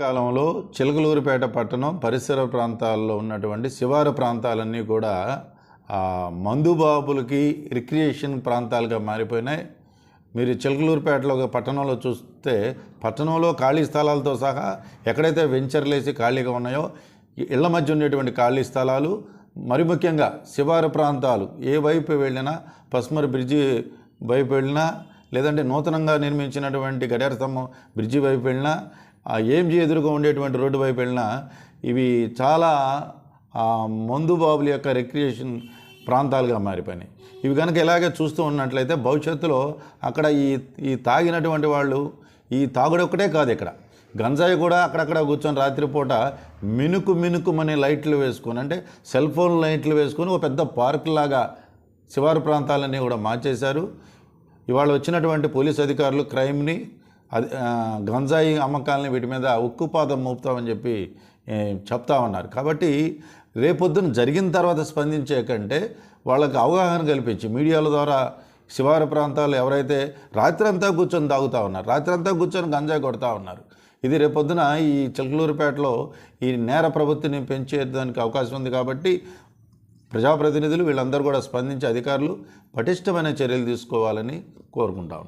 కాలంలో చిలకలూరుపేట పట్టణం పరిసర ప్రాంతాల్లో ఉన్నటువంటి శివారు ప్రాంతాలన్నీ కూడా మందుబాబులకి రిక్రియేషన్ ప్రాంతాలుగా మారిపోయినాయి. మీరు చిలకలూరుపేటలో ఒక పట్టణంలో చూస్తే పట్టణంలో ఖాళీ స్థలాలతో సహా ఎక్కడైతే వెంచర్లు వేసి ఖాళీగా ఉన్నాయో ఇళ్ళ మధ్య ఉండేటువంటి ఖాళీ స్థలాలు మరి ముఖ్యంగా శివారు ప్రాంతాలు ఏ వైపు వెళ్ళినా పస్మర్ బ్రిడ్జి వైపు వెళ్ళినా లేదంటే నూతనంగా నిర్మించినటువంటి గడియార స్తంభం బ్రిడ్జి వైపు వెళ్ళినా ఆ ఏంజీ ఎదురుగా ఉండేటువంటి రోడ్డు వైపు వెళ్ళినా ఇవి చాలా ఆ, మందు బాబుల యొక్క రిక్రియేషన్ ప్రాంతాలుగా మారిపోయినాయి. ఇవి కనుక ఇలాగే చూస్తూ ఉన్నట్లయితే భవిష్యత్తులో అక్కడ ఈ ఈ తాగినటువంటి వాళ్ళు ఈ తాగుడు ఒక్కటే కాదు ఇక్కడ. గంజాయి కూడా అక్కడక్కడ కూర్చొని రాత్రిపూట మినుకు మినుకుమనే లైట్లు వేసుకొని అంటే సెల్ ఫోన్ లైట్లు వేసుకొని ఒక పెద్ద పార్క్ లాగా శివారు ప్రాంతాలన్నీ కూడా మార్చేశారు. ఇవాళ వచ్చినటువంటి పోలీస్ అధికారులు క్రైమ్ని అది గంజాయి అమ్మకాలని వీటి మీద ఉక్కుపాదం మోపుతామని చెప్పి చెప్తా ఉన్నారు. కాబట్టి రేపొద్దున జరిగిన తర్వాత స్పందించే కంటే వాళ్ళకి అవగాహన కల్పించి మీడియాల ద్వారా శివారు ప్రాంతాలు ఎవరైతే రాత్రంతా కూర్చొని తాగుతూ ఉన్నారు రాత్రంతా కూర్చొని గంజాయి కొడతా ఉన్నారు ఇది రేపొద్దున ఈ చిలకలూరుపేటలో ఈ నేర ప్రవృత్తిని పెంచేదానికి అవకాశం ఉంది కాబట్టి ప్రజాప్రతినిధులు వీళ్ళందరూ కూడా స్పందించి అధికారులు పటిష్టమైన చర్యలు తీసుకోవాలని కోరుకుంటా